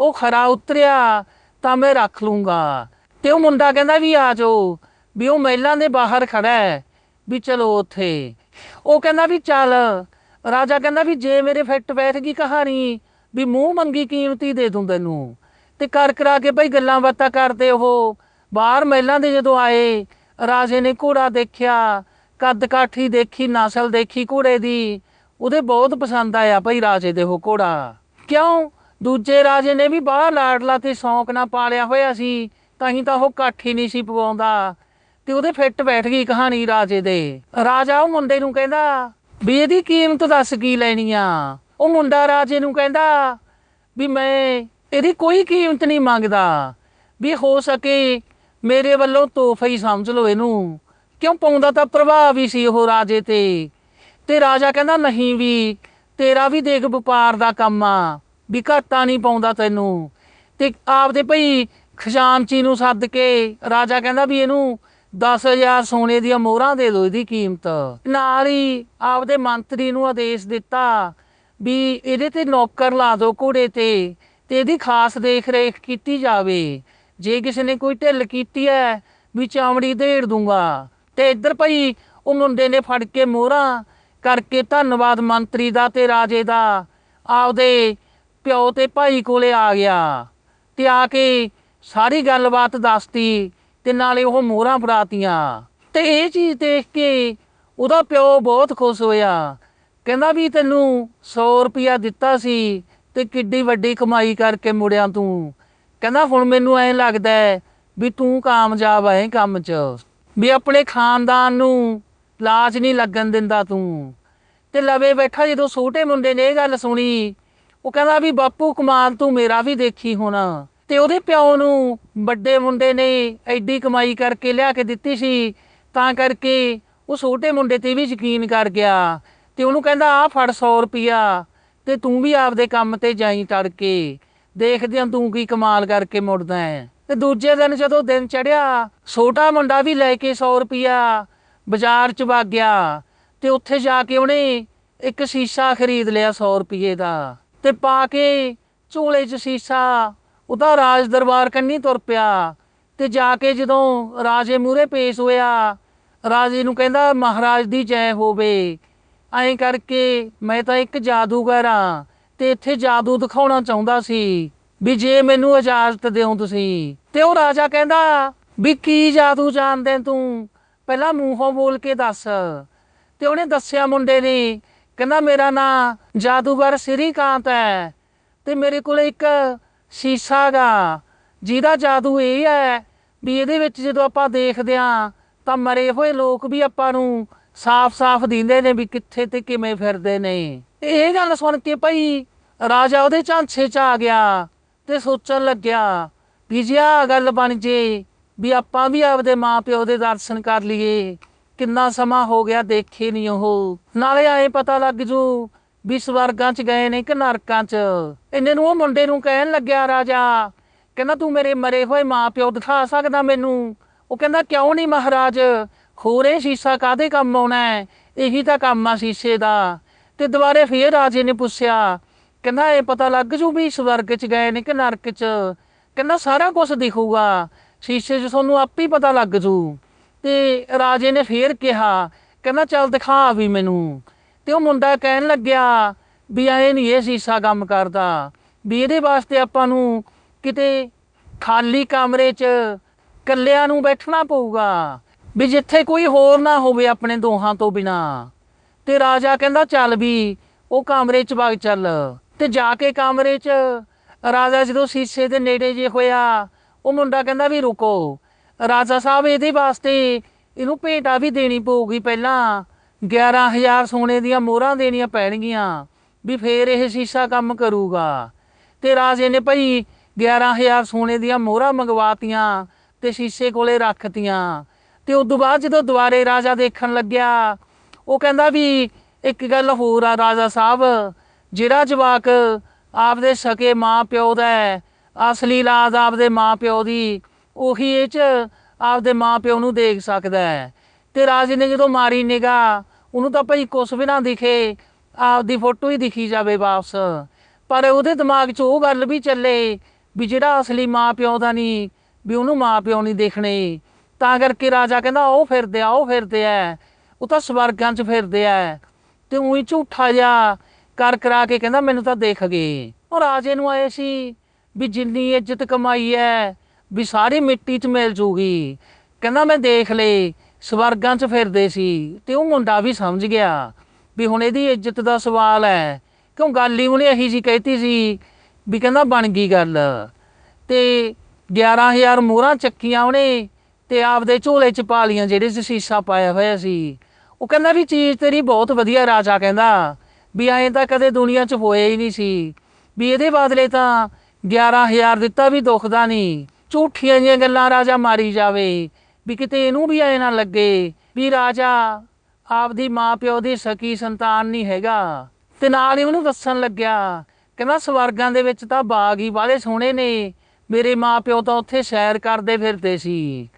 ਉਹ ਖਰਾ ਉਤਰਿਆ ਤਾਂ ਮੈਂ ਰੱਖ ਲੂੰਗਾ। ਤੇ ਉਹ ਮੁੰਡਾ ਕਹਿੰਦਾ ਵੀ ਆ ਜਾਓ, ਵੀ ਉਹ ਮਹਿਲਾਂ ਦੇ ਬਾਹਰ ਖੜਾ ਹੈ, ਵੀ ਚਲੋ ਉੱਥੇ। ਉਹ ਕਹਿੰਦਾ ਵੀ ਚੱਲ, ਰਾਜਾ ਕਹਿੰਦਾ ਵੀ ਜੇ ਮੇਰੇ ਫਿੱਟ ਬੈਠ ਗਈ ਕਹਾਣੀ, ਵੀ ਮੂੰਹ ਮੰਗੀ ਕੀਮਤੀ ਦੇ ਦੂੰ ਤੈਨੂੰ। ਤੇ ਕਰ ਕਰਾ ਕੇ ਭਾਈ ਗੱਲਾਂ ਬਾਤਾਂ ਕਰਦੇ ਉਹ। ਬਾਹਰ ਮਹਿਲਾਂ ਦੇ ਜਦੋਂ ਆਏ, ਰਾਜੇ ਨੇ ਘੋੜਾ ਦੇਖਿਆ, ਕੱਦ ਕਾਠੀ ਦੇਖੀ, ਨਸਲ ਦੇਖੀ ਘੋੜੇ ਦੀ। ਉਹਦੇ ਬਹੁਤ ਪਸੰਦ ਆਇਆ ਭਾਈ ਰਾਜੇ ਦੇ ਉਹ ਘੋੜਾ। ਕਿਉਂ? ਦੂਜੇ ਰਾਜੇ ਨੇ ਵੀ ਬਾਹਰ ਲਾਡਲਾ ਤੇ ਸ਼ੌਂਕ ਨਾਲ ਪਾਲਿਆ ਹੋਇਆ ਸੀ, ਤਾਂ ਹੀ ਤਾਂ ਉਹ ਕਾਠੀ ਨਹੀਂ ਸੀ ਪਵਾਉਂਦਾ। ਤੇ ਉਹਦੇ ਫਿੱਟ ਬੈਠ ਗਈ ਕਹਾਣੀ ਰਾਜੇ ਦੇ। ਰਾਜਾ ਉਹ ਮੁੰਡੇ ਨੂੰ ਕਹਿੰਦਾ, ਵੀ ਇਹਦੀ ਕੀਮਤ ਦੱਸ ਕੀ ਲੈਣੀ ਆ? ਉਹ ਮੁੰਡਾ ਰਾਜੇ ਨੂੰ ਕਹਿੰਦਾ, ਵੀ ਮੈਂ ਇਹਦੀ ਕੋਈ ਕੀਮਤ ਨਹੀਂ ਮੰਗਦਾ। ਵੀ ਹੋ ਸਕੇ ਮੇਰੇ ਵੱਲੋਂ ਤੋਹਫਾ ਹੀ ਸਮਝ ਲਓ ਇਹਨੂੰ। ਕਿਉਂ ਪਾਉਂਦਾ ਤਾਂ ਪ੍ਰਭਾਵ ਹੀ ਸੀ ਉਹ ਰਾਜੇ ਤੇ। ਤੇ ਰਾਜਾ ਕਹਿੰਦਾ, ਨਹੀਂ ਵੀ, ਤੇਰਾ ਵੀ ਦੇਖ ਵਪਾਰ ਦਾ ਕੰਮ ਆ। ਵੀ ਘਾਟਾ ਨਹੀਂ ਪਾਉਂਦਾ ਤੈਨੂੰ। ਤੇ ਆਪਦੇ ਭਈ ਖਜ਼ਾਨਚੀ ਨੂੰ ਸੱਦ ਕੇ ਰਾਜਾ ਕਹਿੰਦਾ ਵੀ ਇਹਨੂੰ 10000 ਸੋਨੇ ਦੀਆਂ ਮੋਹਰਾਂ ਦੇ ਦਿਓ ਇਹਦੀ ਕੀਮਤ। ਨਾਲ ਹੀ ਆਪਦੇ ਮੰਤਰੀ ਨੂੰ ਆਦੇਸ਼ ਦਿੱਤਾ ਵੀ ਇਹਦੇ ਤੇ ਨੌਕਰ ਲਾ ਦਿਓ ਘੋੜੇ ਤੇ ਤੇ ਇਹਦੀ ਖਾਸ ਦੇਖ ਰੇਖ ਕੀਤੀ ਜਾਵੇ। ਜੇ ਕਿਸੇ ਨੇ ਕੋਈ ਢਿੱਲ ਕੀਤੀ ਹੈ ਵੀ ਚਾਮੜੀ ਢੇੜ ਦੂੰਗਾ। ਤੇ ਇੱਧਰ ਭਈ ਉਹ ਮੁੰਡੇ ਨੇ ਫੜ ਕੇ ਮੋਹਰਾਂ ਕਰਕੇ ਧੰਨਵਾਦ ਮੰਤਰੀ ਦਾ ਤੇ ਰਾਜੇ ਦਾ ਆਪਦੇ ਪਿਓ ਤੇ ਭਾਈ ਕੋਲੇ ਆ ਗਿਆ ਤੇ ਆ ਕੇ ਸਾਰੀ ਗੱਲਬਾਤ ਦੱਸਤੀ ਤੇ ਨਾਲੇ ਉਹ ਮੋਹਰਾਂ ਫੜਾਤੀਆਂ। ਤੇ ਇਹ ਚੀਜ਼ ਦੇਖ ਕੇ ਉਹਦਾ ਪਿਓ ਬਹੁਤ ਖੁਸ਼ ਹੋਇਆ। ਕਹਿੰਦਾ ਵੀ ਤੈਨੂੰ 100 ਰੁਪਿਆ ਦਿੱਤਾ ਸੀ ਤੇ ਕਿੱਡੀ ਵੱਡੀ ਕਮਾਈ ਕਰਕੇ ਮੁੜਿਆ ਤੂੰ। ਕਹਿੰਦਾ ਹੁਣ ਮੈਨੂੰ ਐਂ ਲੱਗਦਾ ਵੀ ਤੂੰ ਕਾਮਯਾਬ ਐ ਕੰਮ 'ਚ। ਵੀ ਆਪਣੇ ਖਾਨਦਾਨ ਨੂੰ ਲਾਜ ਨਹੀਂ ਲੱਗਣ ਦਿੰਦਾ ਤੂੰ। ਤੇ ਲਵੇ ਬੈਠਾ ਜਦੋਂ ਛੋਟੇ ਮੁੰਡੇ ਨੇ ਇਹ ਗੱਲ ਸੁਣੀ ਉਹ ਕਹਿੰਦਾ ਵੀ ਬਾਪੂ ਕਮਾਲ ਤੂੰ ਮੇਰਾ ਵੀ ਦੇਖੀ ਹੋਣਾ। ਤੇ ਉਹਦੇ ਪਿਓ ਨੂੰ ਵੱਡੇ ਮੁੰਡੇ ਨੇ ਐਡੀ ਕਮਾਈ ਕਰਕੇ ਲਿਆ ਕੇ ਦਿੱਤੀ ਸੀ, ਤਾਂ ਕਰਕੇ ਉਹ ਛੋਟੇ ਮੁੰਡੇ ਤੇ ਵੀ ਯਕੀਨ ਕਰ ਗਿਆ। ਤੇ ਉਹਨੂੰ ਕਹਿੰਦਾ ਆ ਫੜ 100 ਰੁਪਿਆ ਤੇ ਤੂੰ ਵੀ ਆਪਦੇ ਕੰਮ ਤੇ ਜਾਈ ਤੜਕੇ। ਦੇਖਦੇ ਹਾਂ ਤੂੰ ਕੀ ਕਮਾਲ ਕਰਕੇ ਮੁੜਦਾ ਹੈ। ਤੇ ਦੂਜੇ ਦਿਨ ਜਦੋਂ ਦਿਨ ਚੜਿਆ ਛੋਟਾ ਮੁੰਡਾ ਵੀ ਲੈ ਕੇ 100 ਰੁਪਿਆ ਬਾਜ਼ਾਰ ਚ ਵਗ ਗਿਆ। ਤੇ ਉੱਥੇ ਜਾ ਕੇ ਉਹਨੇ ਇੱਕ ਸ਼ੀਸ਼ਾ ਖਰੀਦ ਲਿਆ 100 ਰੁਪਏ ਦਾ। ਤੇ ਪਾ ਕੇ ਝੋਲੇ 'ਚ ਸ਼ੀਸ਼ਾ। ਉਹਦਾ ਰਾਜ ਦਰਬਾਰ ਕੰਨੀ ਤੁਰ ਪਿਆ ਤੇ ਜਾ ਕੇ ਜਦੋਂ ਰਾਜੇ ਮੂਹਰੇ ਪੇਸ਼ ਹੋਇਆ, ਰਾਜੇ ਨੂੰ ਕਹਿੰਦਾ, ਮਹਾਰਾਜ ਦੀ ਜੈ ਹੋਵੇ। ਐਂ ਕਰਕੇ ਮੈਂ ਤਾਂ ਇੱਕ ਜਾਦੂਗਰ ਆ ਤੇ ਇੱਥੇ ਜਾਦੂ ਦਿਖਾਉਣਾ ਚਾਹੁੰਦਾ ਸੀ ਵੀ ਜੇ ਮੈਨੂੰ ਇਜਾਜ਼ਤ ਦਿਓ ਤੁਸੀਂ। ਤੇ ਉਹ ਰਾਜਾ ਕਹਿੰਦਾ, ਵੀ ਕੀ ਜਾਦੂ ਜਾਣਦੇ ਤੂੰ? ਪਹਿਲਾਂ ਮੂੰਹੋਂ ਬੋਲ ਕੇ ਦੱਸ। ਤੇ ਉਹਨੇ ਦੱਸਿਆ ਮੁੰਡੇ ਨੇ ਕਹਿੰਦਾ, ਮੇਰਾ ਨਾਂ ਜਾਦੂਗਰ ਸ੍ਰੀਕਾਂਤ ਹੈ ਤੇ ਮੇਰੇ ਕੋਲ ਇੱਕ ਸ਼ੀਸ਼ਾ ਗਾ ਜਿਹਦਾ ਜਾਦੂ ਇਹ ਹੈ ਵੀ ਇਹਦੇ ਵਿੱਚ ਜਦੋਂ ਆਪਾਂ ਦੇਖਦੇ ਆ ਤਾਂ ਮਰੇ ਹੋਏ ਲੋਕ ਵੀ ਆਪਾਂ ਨੂੰ ਸਾਫ਼-ਸਾਫ਼ ਦਿੰਦੇ ਨੇ ਵੀ ਕਿੱਥੇ ਤੇ ਕਿਵੇਂ ਫਿਰਦੇ ਨੇ। ਇਹ ਗੱਲ ਸੁਣ ਕੇ ਭਾਈ ਰਾਜਾ ਉਹਦੇ ਝਾਂਸੇ 'ਚ ਆ ਗਿਆ ਤੇ ਸੋਚਣ ਲੱਗਿਆ ਵੀ ਜੇ ਆਹ ਗੱਲ ਬਣ ਜੇ ਵੀ ਆਪਾਂ ਵੀ ਆਪਦੇ ਮਾਪਿਓ ਦੇ ਦਰਸ਼ਨ ਕਰ ਲਈਏ ਕਿੰਨਾ ਸਮਾਂ ਹੋ ਗਿਆ ਦੇਖੇ ਨਹੀਂ ਉਹ। ਨਾਲੇ ਆਏ ਪਤਾ ਲੱਗ ਜੂ ਵੀ ਸਵਰਗਾਂ 'ਚ ਗਏ ਨੇ ਕਿ ਨਰਕਾਂ 'ਚ। ਇੰਨੇ ਨੂੰ ਉਹ ਮੁੰਡੇ ਨੂੰ ਕਹਿਣ ਲੱਗਿਆ ਰਾਜਾ, ਕਹਿੰਦਾ ਤੂੰ ਮੇਰੇ ਮਰੇ ਹੋਏ ਮਾਪਿਓ ਦਿਖਾ ਸਕਦਾ ਮੈਨੂੰ? ਉਹ ਕਹਿੰਦਾ, ਕਿਉਂ ਨਹੀਂ ਮਹਾਰਾਜ? ਹੋਰ ਇਹ ਸ਼ੀਸ਼ਾ ਕਾਦੇ ਕੰਮ ਆਉਣਾ ਇਹੀ ਤਾਂ ਕੰਮ ਆ ਸ਼ੀਸ਼ੇ ਦਾ। ਤੇ ਦੁਬਾਰੇ ਫੇਰ ਰਾਜੇ ਨੇ ਪੁੱਛਿਆ, ਕਹਿੰਦਾ ਇਹ ਪਤਾ ਲੱਗ ਜੂ ਵੀ ਸਵਰਗ 'ਚ ਗਏ ਨੇ ਕਿ ਨਰਕ 'ਚ? ਕਹਿੰਦਾ, ਸਾਰਾ ਕੁਝ ਦਿਖੂਗਾ। ਸ਼ੀਸ਼ੇ 'ਚ ਤੁਹਾਨੂੰ ਆਪੇ ਪਤਾ ਲੱਗ ਜੂ। ਤੇ ਰਾਜੇ ਨੇ ਫੇਰ ਕਿਹਾ, ਕਹਿੰਦਾ, ਚੱਲ ਦਿਖਾ ਵੀ ਮੈਨੂੰ। ਤੇ ਉਹ ਮੁੰਡਾ ਕਹਿਣ ਲੱਗਿਆ ਵੀ ਇਹ ਨਹੀਂ ਇਹ ਸ਼ੀਸ਼ਾ ਕੰਮ ਕਰਦਾ, ਵੀ ਇਹਦੇ ਵਾਸਤੇ ਆਪਾਂ ਨੂੰ ਕਿਤੇ ਖਾਲੀ ਕਮਰੇ 'ਚ ਕੱਲਿਆਂ ਨੂੰ ਬੈਠਣਾ ਪਊਗਾ, ਵੀ ਜਿੱਥੇ ਕੋਈ ਹੋਰ ਨਾ ਹੋਵੇ ਆਪਣੇ ਦੋਹਾਂ ਤੋਂ ਬਿਨਾ। ਤੇ ਰਾਜਾ ਕਹਿੰਦਾ, ਚੱਲ ਵੀ ਉਹ ਕਮਰੇ 'ਚ ਵਗ ਚੱਲ। ਤੇ ਜਾ ਕੇ ਕਮਰੇ 'ਚ ਰਾਜਾ ਜਦੋਂ ਸ਼ੀਸ਼ੇ ਦੇ ਨੇੜੇ ਜੇ ਹੋਇਆ, ਉਹ ਮੁੰਡਾ ਕਹਿੰਦਾ ਵੀ ਰੁਕੋ ਰਾਜਾ ਸਾਹਿਬ ਇਹਦੇ ਵਾਸਤੇ ਇਹਨੂੰ ਭੇਟਾ ਵੀ ਦੇਣੀ ਪਊਗੀ ਪਹਿਲਾਂ। 11000 ਸੋਨੇ ਦੀਆਂ ਮੋਹਰਾਂ ਦੇਣੀਆਂ ਪੈਣਗੀਆਂ ਵੀ ਫੇਰ ਇਹ ਸ਼ੀਸ਼ਾ ਕੰਮ ਕਰੂਗਾ। ਤੇ ਰਾਜੇ ਨੇ ਭਾਈ 11000 ਸੋਨੇ ਦੀਆਂ ਮੋਹਰਾਂ ਮੰਗਵਾਤੀਆਂ ਤੇ ਸ਼ੀਸ਼ੇ ਕੋਲੇ ਰੱਖਤੀਆਂ। ਤੇ ਉਸ ਤੋਂ ਬਾਅਦ ਜਦੋਂ ਦੁਬਾਰੇ ਰਾਜਾ ਦੇਖਣ ਲੱਗਿਆ, ਉਹ ਕਹਿੰਦਾ ਵੀ ਇੱਕ ਗੱਲ ਹੋਰ ਆ ਰਾਜਾ ਸਾਹਿਬ, ਜਿਹੜਾ ਜਵਾਕ ਆਪਦੇ ਸਕੇ ਮਾਂ ਪਿਓ ਦਾ ਅਸਲੀ ਲਾਜ ਆਪਦੇ ਮਾਂ ਪਿਓ ਦੀ ਉਹੀ ਇਹ ਚ ਆਪਦੇ ਮਾਂ ਪਿਓ ਨੂੰ ਦੇਖ ਸਕਦਾ ਹੈ। ਤੇ ਰਾਜੇ ਨੇ ਜਦੋਂ ਮਾਰੀ ਨਿਗਾ ਉਹਨੂੰ ਤਾਂ ਭਾਈ ਕੁਛ ਵੀ ਨਾ ਦਿਖੇ, ਆਪਦੀ ਫੋਟੋ ਹੀ ਦਿਖੀ ਜਾਵੇ ਵਾਪਸ। ਪਰ ਉਹਦੇ ਦਿਮਾਗ 'ਚ ਉਹ ਗੱਲ ਵੀ ਚੱਲੇ ਵੀ ਜਿਹੜਾ ਅਸਲੀ ਮਾਂ ਪਿਓ ਦਾ ਨਹੀਂ, ਵੀ ਉਹਨੂੰ ਮਾਂ ਪਿਓ ਨਹੀਂ ਦੇਖਣੇ। ਤਾਂ ਕਰਕੇ ਰਾਜਾ ਕਹਿੰਦਾ ਉਹ ਫਿਰਦੇ ਆ ਉਹ ਫਿਰਦੇ ਆ। ਉਹ ਤਾਂ ਸਵਰਗਾਂ 'ਚ ਫਿਰਦੇ ਆ। ਤੇ ਉਹੀ ਝੂਠਾ ਜਿਹਾ ਕਰ ਕਰਾ ਕੇ ਕਹਿੰਦਾ, ਮੈਨੂੰ ਤਾਂ ਦੇਖ ਗਏ। ਉਹ ਰਾਜੇ ਨੂੰ ਆਏ ਸੀ ਵੀ ਜਿੰਨੀ ਇੱਜ਼ਤ ਕਮਾਈ ਹੈ ਵੀ ਸਾਰੀ ਮਿੱਟੀ 'ਚ ਮਿਲ ਜੂਗੀ। ਕਹਿੰਦਾ ਮੈਂ ਦੇਖ ਲਈ ਸਵਰਗਾਂ 'ਚ ਫਿਰਦੇ ਸੀ ਤੇ ਉਹ ਮੁੰਡਾ ਵੀ ਸਮਝ ਗਿਆ ਵੀ ਹੁਣ ਇਹਦੀ ਇੱਜ਼ਤ ਦਾ ਸਵਾਲ ਹੈ। ਕਿਉਂ ਗੱਲ ਹੀ ਉਹਨੇ ਇਹੀ ਜੀ ਕਹਿਤੀ ਸੀ ਵੀ ਕਹਿੰਦਾ ਬਣ ਗਈ ਗੱਲ। ਤੇ 11000 ਮੋਹਰਾਂ ਚੱਕੀਆਂ ਉਹਨੇ ਤੇ ਆਪਦੇ ਝੋਲੇ 'ਚ ਪਾ ਲੀਆਂ ਜਿਹੜੇ 'ਚ ਸ਼ੀਸ਼ਾ ਪਾਇਆ ਹੋਇਆ ਸੀ। ਉਹ ਕਹਿੰਦਾ ਵੀ ਚੀਜ਼ ਤੇਰੀ ਬਹੁਤ ਵਧੀਆ ਰਾਜਾ ਕਹਿੰਦਾ ਵੀ ਐਂ ਤਾਂ ਕਦੇ ਦੁਨੀਆ 'ਚ ਹੋਇਆ ਹੀ ਨਹੀਂ ਸੀ। ਵੀ ਇਹਦੇ ਬਦਲੇ ਤਾਂ 11000 ਦਿੱਤਾ ਵੀ ਦੁੱਖ ਦਾ ਨਹੀਂ। ਝੂਠੀਆਂ ਜਿਹੀਆਂ ਗੱਲਾਂ ਰਾਜਾ ਮਾਰੀ ਜਾਵੇ, ਵੀ ਕਿਤੇ ਇਹਨੂੰ ਵੀ ਐ ਨਾ ਲੱਗੇ ਵੀ ਰਾਜਾ ਆਪਦੀ ਮਾਂ ਪਿਓ ਦੀ ਸਕੀ ਸੰਤਾਨ ਨਹੀਂ ਹੈਗਾ। ਤੇ ਨਾਲ ਹੀ ਉਹਨੂੰ ਦੱਸਣ ਲੱਗਿਆ, ਕਹਿੰਦਾ ਸਵਰਗਾਂ ਦੇ ਵਿੱਚ ਤਾਂ ਬਾਗ ਹੀ ਵਾਲੇ ਸੋਹਣੇ ਨੇ, ਮੇਰੇ ਮਾਂ ਪਿਓ ਤਾਂ ਉੱਥੇ ਸੈਰ ਕਰਦੇ ਫਿਰਦੇ ਸੀ।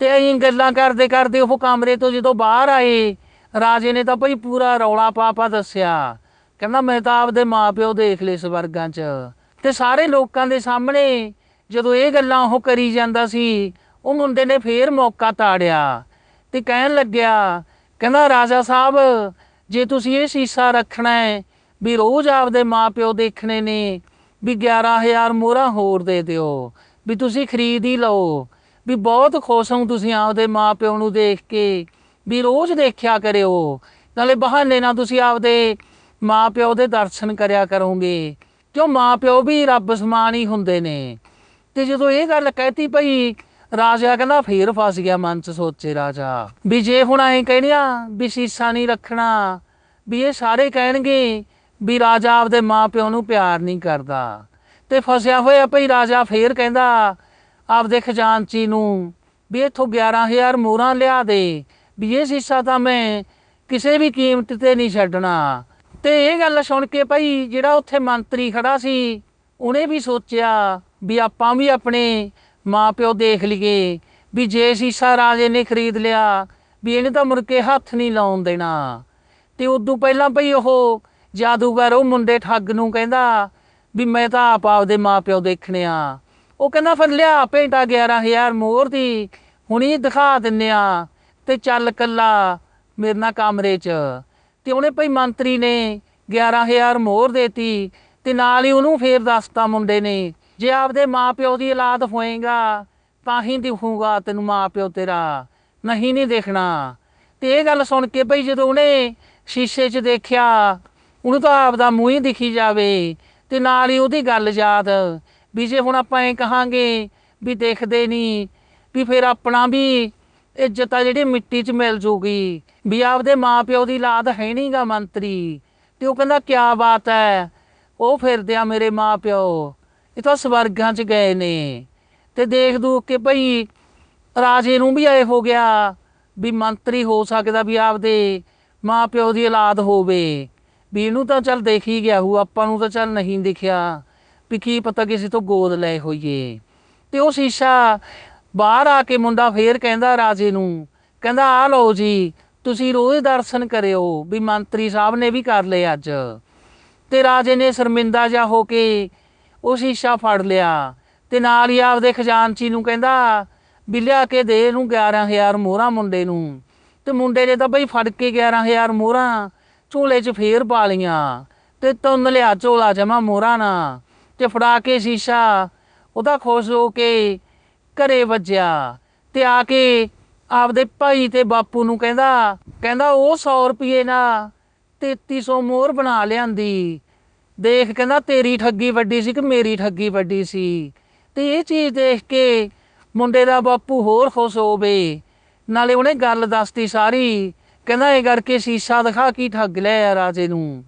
ਤੇ ਐਂ ਗੱਲਾਂ ਕਰਦੇ ਕਰਦੇ ਉਹ ਕਮਰੇ ਤੋਂ ਜਦੋਂ ਬਾਹਰ ਆਏ, ਰਾਜੇ ਨੇ ਤਾਂ ਭਈ ਪੂਰਾ ਰੌਲਾ ਪਾਪਾ ਦੱਸਿਆ। ਕਹਿੰਦਾ ਮੈਂ ਤਾਂ ਆਪਦੇ ਮਾਂ ਪਿਓ ਦੇਖ ਲਏ ਸਵਰਗਾਂ 'ਚ। ਤੇ ਸਾਰੇ ਲੋਕਾਂ ਦੇ ਸਾਹਮਣੇ ਜਦੋਂ ਇਹ ਗੱਲਾਂ ਉਹ ਕਰੀ ਜਾਂਦਾ ਸੀ, ਉਹ ਮੁੰਡੇ ਨੇ ਫੇਰ ਮੌਕਾ ਤਾੜਿਆ ਤੇ ਕਹਿਣ ਲੱਗਿਆ, ਕਹਿੰਦਾ ਰਾਜਾ ਸਾਹਿਬ, ਜੇ ਤੁਸੀਂ ਇਹ ਸੀਸਾ ਰੱਖਣਾ ਹੈ ਵੀ ਰੋਜ਼ ਆਪਦੇ ਮਾਪਿਓ ਦੇਖਣੇ ਨੇ, ਵੀ 11000 ਮੋਹਰਾਂ ਹੋਰ ਦੇ ਦਿਓ, ਵੀ ਤੁਸੀਂ ਖਰੀਦ ਹੀ ਲਓ, ਵੀ ਬਹੁਤ ਖੁਸ਼ ਹਾਂ ਤੁਸੀਂ ਆਪਦੇ ਮਾਪਿਓ ਨੂੰ ਦੇਖ ਕੇ, ਵੀ ਰੋਜ਼ ਦੇਖਿਆ ਕਰਿਓ, ਨਾਲੇ ਬਹਾਨੇ ਨਾਲ ਤੁਸੀਂ ਆਪਦੇ ਮਾਪਿਓ ਦੇ ਦਰਸ਼ਨ ਕਰਿਆ ਕਰੋਗੇ, ਕਿਉਂ ਮਾਪਿਓ ਵੀ ਰੱਬ ਸਮਾਨ ਹੀ ਹੁੰਦੇ ਨੇ। ਤੇ ਜਦੋਂ ਇਹ ਗੱਲ ਕਹਿਤੀ ਭਈ ਰਾਜਾ ਕਹਿੰਦਾ ਫੇਰ ਫਸ ਗਿਆ ਮਨ ਚ ਸੋਚੇ ਰਾਜਾ। ਵੀ ਜੇ ਹੁਣ ਐਂ ਕਹਿਣਿਆ ਵੀ ਸੀਸਾ ਨਹੀਂ ਰੱਖਣਾ, ਵੀ ਇਹ ਸਾਰੇ ਕਹਿਣਗੇ ਵੀ ਰਾਜਾ ਆਪਦੇ ਮਾਪਿਓ ਨੂੰ ਪਿਆਰ ਨਹੀਂ ਕਰਦਾ। ਤੇ ਫਸਿਆ ਹੋਇਆ ਭਈ ਰਾਜਾ ਫੇਰ ਕਹਿੰਦਾ ਆਪਦੇ ਖਜ਼ਾਨਚੀ ਨੂੰ ਵੀ ਇਥੋਂ 11000 ਮੋਹਰਾਂ ਲਿਆ ਦੇ, ਵੀ ਇਹ ਸੀਸਾ ਤਾਂ ਮੈਂ ਕਿਸੇ ਵੀ ਕੀਮਤ ਤੇ ਨਹੀਂ ਛੱਡਣਾ। ਤੇ ਇਹ ਗੱਲ ਸੁਣ ਕੇ ਭਾਈ ਜਿਹੜਾ ਉੱਥੇ ਮੰਤਰੀ ਖੜਾ ਸੀ ਉਹਨੇ ਵੀ ਸੋਚਿਆ ਵੀ ਆਪਾਂ ਵੀ ਆਪਣੇ ਮਾਪਿਓ ਦੇਖ ਲਈਏ ਵੀ ਜੇ ਸੀਸਾ ਰਾਜੇ ਨੇ ਖਰੀਦ ਲਿਆ ਵੀ ਇਹਨੇ ਤਾਂ ਮੁੜ ਕੇ ਹੱਥ ਨਹੀਂ ਲਾਉਣ ਦੇਣਾ। ਤੇ ਉਦੋਂ ਪਹਿਲਾਂ ਭਈ ਉਹ ਜਾਦੂਗਰ ਉਹ ਮੁੰਡੇ ਠੱਗ ਨੂੰ ਕਹਿੰਦਾ ਵੀ ਮੈਂ ਤਾਂ ਆਪ ਆਪਦੇ ਮਾਪਿਓ ਦੇਖਣੇ ਆ। ਉਹ ਕਹਿੰਦਾ ਫਿਰ ਲਿਆ ਭੇਟਾ 11000 ਮੋਹਰ ਦੀ, ਹੁਣੀ ਦਿਖਾ ਦਿੰਨੇ ਆ ਤੇ ਚੱਲ ਕੱਲਾ ਮੇਰੇ ਨਾਲ ਕਮਰੇ 'ਚ। ਤੇ ਉਹਨੇ ਭਈ ਮੰਤਰੀ ਨੇ 11000 ਮੋਹਰ ਦੇਤੀ ਤੇ ਨਾਲ ਹੀ ਉਹਨੂੰ ਫੇਰ ਦੱਸਤਾ ਮੁੰਡੇ ਨੇ, ਜੇ ਆਪਦੇ ਮਾਪਿਓ ਦੀ ਔਲਾਦ ਹੋਏਗਾ, ਤਾਂ ਹੀ ਦਿਖੂਗਾ ਤੈਨੂੰ ਮਾਪਿਓ ਤੇਰਾ, ਨਹੀਂ ਨਹੀਂ ਦੇਖਣਾ। ਤੇ ਇਹ ਗੱਲ ਸੁਣ ਕੇ ਭਈ ਜਦੋਂ ਉਹਨੇ ਸ਼ੀਸ਼ੇ 'ਚ ਦੇਖਿਆ, ਉਹਨੂੰ ਤਾਂ ਆਪਦਾ ਮੂੰਹ ਹੀ ਦਿਖੀ ਜਾਵੇ, ਤੇ ਨਾਲ ਹੀ ਉਹਦੀ ਗੱਲ ਯਾਦ, ਵੀ ਜੇ ਹੁਣ ਆਪਾਂ ਇਹ ਕਹਾਂਗੇ ਵੀ ਦੇਖਦੇ ਨਹੀਂ ਵੀ ਫਿਰ ਆਪਣਾ ਵੀ ਇੱਜ਼ਤ ਆ ਜਿਹੜੀ ਮਿੱਟੀ 'ਚ ਮਿਲ ਜੂਗੀ, ਵੀ ਆਪਦੇ ਮਾਪਿਓ ਦੀ ਲਾਦ ਹੈ ਨਹੀਂਗਾ ਮੰਤਰੀ, ਤੇ ਉਹ ਕਹਿੰਦਾ ਕਿਆ ਬਾਤ ਹੈ ਉਹ ਫਿਰਦੇ ਆ ਮੇਰੇ ਮਾਪਿਓ। ਇਹ ਤਾਂ ਸਵਰਗਾਂ 'ਚ ਗਏ ਨੇ। ਤੇ ਦੇਖ ਦੂਖ ਕਿ ਭਈ ਰਾਜੇ ਨੂੰ ਵੀ ਐ ਹੋ ਗਿਆ ਵੀ ਮੰਤਰੀ ਹੋ ਸਕਦਾ ਵੀ ਆਪਦੇ ਮਾਂ ਪਿਓ ਦੀ ਔਲਾਦ ਹੋਵੇ। ਵੀ ਇਹਨੂੰ ਤਾਂ ਚੱਲ ਦੇਖ ਹੀ ਗਿਆ ਹੂ ਆਪਾਂ ਨੂੰ ਤਾਂ ਚੱਲ ਨਹੀਂ ਦਿਖਿਆ ਵੀ ਕੀ ਪਤਾ ਕਿਸੇ ਤੋਂ ਗੋਦ ਲਏ ਹੋਈਏ। ਤੇ ਉਹ ਸ਼ੀਸ਼ਾ ਬਾਹਰ ਆ ਕੇ ਮੁੰਡਾ ਫੇਰ ਕਹਿੰਦਾ ਰਾਜੇ ਨੂੰ, ਕਹਿੰਦਾ ਆ ਲਓ ਜੀ, ਤੁਸੀਂ ਰੋਜ਼ ਦਰਸ਼ਨ ਕਰਿਓ ਵੀ ਮੰਤਰੀ ਸਾਹਿਬ ਨੇ ਵੀ ਕਰ ਲਏ ਅੱਜ। ਤੇ ਰਾਜੇ ਨੇ ਸ਼ਰਮਿੰਦਾ ਜਾ ਹੋ ਕੇ ਉਹ ਸ਼ੀਸ਼ਾ ਫੜ ਲਿਆ ਤੇ ਨਾਲ ਹੀ ਆਪਦੇ ਖਜ਼ਾਨਚੀ ਨੂੰ ਕਹਿੰਦਾ, ਵੀ ਲਿਆ ਕੇ ਦੇ ਇਹਨੂੰ 11000 ਮੋਹਰਾਂ ਮੁੰਡੇ ਨੂੰ। ਤੇ ਮੁੰਡੇ ਨੇ ਤਾਂ ਬਈ ਫੜ ਕੇ 11000 ਮੋਹਰਾਂ ਝੋਲੇ 'ਚ ਫੇਰ ਪਾ ਲੀਆਂ ਤੇ ਤੁੰਨ ਲਿਆ ਝੋਲਾ ਜਮਾ ਮੋਹਰਾਂ ਨਾ ਤੇ ਫੜਾ ਕੇ ਸ਼ੀਸ਼ਾ। ਉਹਦਾ ਖੁਸ਼ ਹੋ ਕੇ ਘਰੇ ਵੱਜਿਆ ਤੇ ਆ ਕੇ ਆਪਦੇ ਭਾਈ ਤੇ ਬਾਪੂ ਨੂੰ ਕਹਿੰਦਾ ਕਹਿੰਦਾ ਉਹ 100 ਰੁਪਏ ਨਾਲ 3300 ਮੋਹਰ ਬਣਾ ਲਿਆਂਦੀ। ਦੇਖ ਕਹਿੰਦਾ ਤੇਰੀ ਠੱਗੀ ਵੱਡੀ ਸੀ ਕਿ ਮੇਰੀ ਠੱਗੀ ਵੱਡੀ ਸੀ। ਤੇ ਇਹ ਚੀਜ਼ ਦੇਖ ਕੇ ਮੁੰਡੇ ਦਾ ਬਾਪੂ ਹੋਰ ਖੁਸ਼ ਹੋਵੇ ਨਾਲੇ ਉਹਨੇ ਗੱਲ ਦੱਸਤੀ ਸਾਰੀ। ਕਹਿੰਦਾ ਇਹ ਕਰਕੇ ਸੀਸਾ ਦਿਖਾ ਕੀ ਠੱਗ ਲਿਆ ਰਾਜੇ ਨੂੰ।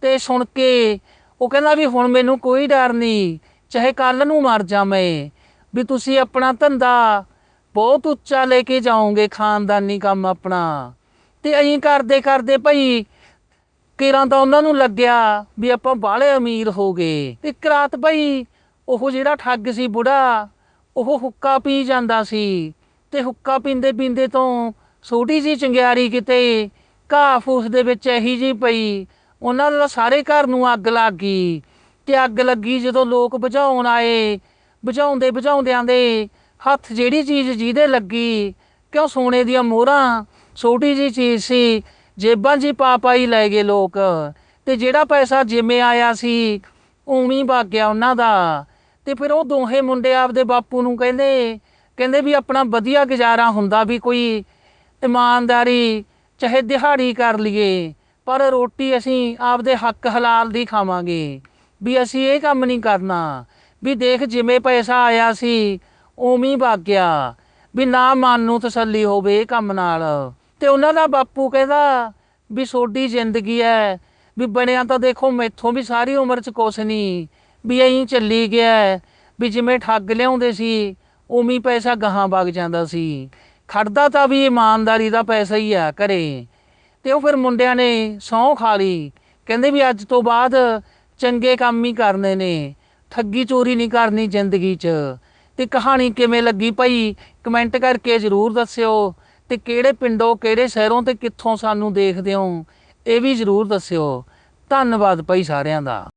ਤੇ ਸੁਣ ਕੇ ਉਹ ਕਹਿੰਦਾ ਵੀ ਹੁਣ ਮੈਨੂੰ ਕੋਈ ਡਰ ਨਹੀਂ, ਚਾਹੇ ਕੱਲ ਨੂੰ ਮਰ ਜਾ ਮੈਂ। ਵੀ ਤੁਸੀਂ ਆਪਣਾ ਧੰਦਾ ਬਹੁਤ ਉੱਚਾ ਲੈ ਕੇ ਜਾਓਗੇ, ਖਾਨਦਾਨੀ ਕੰਮ ਆਪਣਾ। ਤੇ ਐਂ ਕਰਦੇ ਕਰਦੇ ਭਈ ਕਿਰਾਂ ਤਾਂ ਉਹਨਾਂ ਨੂੰ ਲੱਗਿਆ ਵੀ ਆਪਾਂ ਬਾਹਲੇ ਅਮੀਰ ਹੋ ਗਏ। ਇੱਕ ਰਾਤ ਭਈ ਉਹ ਜਿਹੜਾ ਠੱਗ ਸੀ ਬੁੜਾ, ਉਹ ਹੁੱਕਾ ਪੀ ਜਾਂਦਾ ਸੀ ਤੇ ਹੁੱਕਾ ਪੀਂਦੇ ਪੀਂਦੇ ਤੋਂ ਛੋਟੀ ਜੀ ਚੰਗਿਆਰੀ ਕਿਤੇ ਘਾਹ ਫੂਸ ਦੇ ਵਿੱਚ ਇਹੀ ਜੀ ਪਈ। ਉਹਨਾਂ ਦਾ ਸਾਰੇ ਘਰ ਨੂੰ ਅੱਗ ਲੱਗ ਗਈ ਤੇ ਅੱਗ ਲੱਗੀ ਜਦੋਂ ਲੋਕ ਬੁਝਾਉਣ ਆਏ। ਬੁਝਾਉਂਦੇ ਬੁਝਾਉਂਦਿਆਂ ਦੇ ਹੱਥ ਜਿਹੜੀ ਚੀਜ਼ ਜਿਹਦੇ ਲੱਗੀ, ਕਿਉਂ ਸੋਨੇ ਦੀਆਂ ਮੋਹਰਾਂ, ਛੋਟੀ ਜੀ ਚੀਜ਼ ਸੀ ਜੇਬਾਂ 'ਚ ਪਾ ਪਾਈ ਲੈ ਗਏ ਲੋਕ। ਤੇ ਜਿਹੜਾ ਪੈਸਾ ਜਿਵੇਂ ਆਇਆ ਸੀ ਉਵੇਂ ਹੀ ਵਗ ਗਿਆ ਉਹਨਾਂ ਦਾ। ਤੇ ਫਿਰ ਉਹ ਦੋਹੇ ਮੁੰਡੇ ਆਪਦੇ ਬਾਪੂ ਨੂੰ ਕਹਿੰਦੇ ਕਹਿੰਦੇ ਵੀ ਆਪਣਾ ਵਧੀਆ ਗੁਜ਼ਾਰਾ ਹੁੰਦਾ ਵੀ ਕੋਈ ਇਮਾਨਦਾਰੀ, ਚਾਹੇ ਦਿਹਾੜੀ ਕਰ ਲਈਏ, ਪਰ ਰੋਟੀ ਅਸੀਂ ਆਪਦੇ ਹੱਕ ਹਲਾਲ ਦੀ ਖਾਵਾਂਗੇ। ਵੀ ਅਸੀਂ ਇਹ ਕੰਮ ਨਹੀਂ ਕਰਨਾ। ਵੀ ਦੇਖ ਜਿਵੇਂ ਪੈਸਾ ਆਇਆ ਸੀ ਉਵੇਂ ਹੀ ਵਗ ਗਿਆ ਵੀ ਨਾ ਮਨ ਨੂੰ ਤਸੱਲੀ ਹੋਵੇ ਇਹ ਕੰਮ ਨਾਲ। ਤੇ ਉਹਨਾਂ ਦਾ ਬਾਪੂ ਕਹਿੰਦਾ ਵੀ ਸੋਡੀ ਜ਼ਿੰਦਗੀ ਹੈ ਵੀ ਬਣਿਆ ਤਾਂ ਦੇਖੋ ਮੈਥੋਂ ਵੀ ਸਾਰੀ ਉਮਰ ਚ ਕੁਛ ਨਹੀਂ ਵੀ ਐਂ ਚੱਲੀ ਗਿਆ ਵੀ ਜਿਵੇਂ ਠੱਗ ਲਿਆਉਂਦੇ ਸੀ, ਉਵੇਂ ਪੈਸਾ ਗਾਹਾਂ ਵਗ ਜਾਂਦਾ ਸੀ। ਖੜਦਾ ਤਾਂ ਵੀ ਇਮਾਨਦਾਰੀ ਦਾ ਪੈਸਾ ਹੀ ਆ ਘਰੇ। ਤੇ ਉਹ ਫਿਰ ਮੁੰਡਿਆਂ ਨੇ ਸਹੁੰ ਖਾ ਲਈ, ਕਹਿੰਦੇ ਵੀ ਅੱਜ ਤੋਂ ਬਾਅਦ ਚੰਗੇ ਕੰਮ ਹੀ ਕਰਨੇ ਨੇ, ਠੱਗੀ ਚੋਰੀ ਨਹੀਂ ਕਰਨੀ ਜ਼ਿੰਦਗੀ 'ਚ। ਤੇ ਕਹਾਣੀ ਕਿਵੇਂ ਲੱਗੀ ਭਾਈ, ਕਮੈਂਟ ਕਰਕੇ ਜ਼ਰੂਰ ਦੱਸਿਓ। ਤੇ ਕਿਹੜੇ ਪਿੰਡੋਂ, ਕਿਹੜੇ ਸ਼ਹਿਰੋਂ ਤੇ ਕਿੱਥੋਂ ਸਾਨੂੰ ਦੇਖਦੇ ਹੋ, ਇਹ ਵੀ ਜ਼ਰੂਰ ਦੱਸਿਓ। ਧੰਨਵਾਦ ਭਾਈ ਸਾਰਿਆਂ ਦਾ।